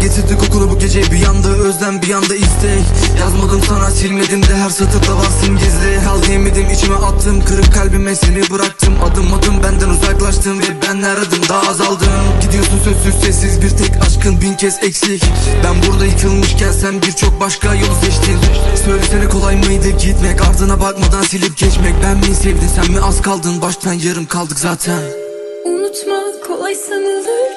getirdi kokunu bu gece Bir yanda özlem bir yanda istek. Yazmadım sana silmedim de her satırda varsın gizli. Kal diyemedim içime attım Kırık kalbime seni bıraktım. Adım adım benden uzaklaştım Ve ben her daha azaldım. Gidiyorsun sözsüz sessiz bir tek aşkın bin kez eksik. Ben burada yıkılmışken sen birçok başka yol seçtin. Söylesene kolay mıydı gitmek? Ardına bakmadan silip geçmek. Ben mi sevdin sen mi az kaldın? Baştan yarım kaldık zaten. Unutmak kolay sanılır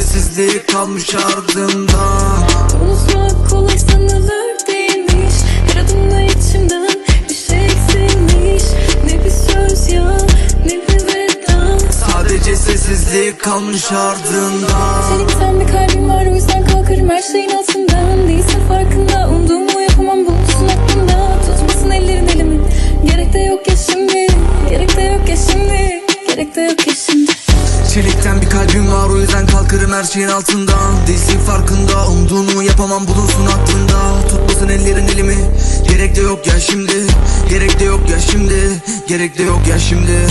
sessizlik kalmış ardımdan Unutmak kolay sanılır değilmiş. Aradığımda içimden bir şey eksilmiş Ne bir söz ya ne bir veda. Sadece sessizlik kalmış ardından Senin sen bir kalbin var o yüzden kalkarım her şeyin altından. Değilsin farkında umduğumu yapamam bulursun aklında. Tutmasın ellerin elimi. Gerek de yok ya şimdi Gerek de yok ya şimdi. Gerek de yok her şeyin altından Değilsin farkında umduğunu yapamam bulunsun aklında. Tutmasın ellerin elimi. Gerek de yok ya şimdi. Gerek de yok ya şimdi. Gerek de yok ya şimdi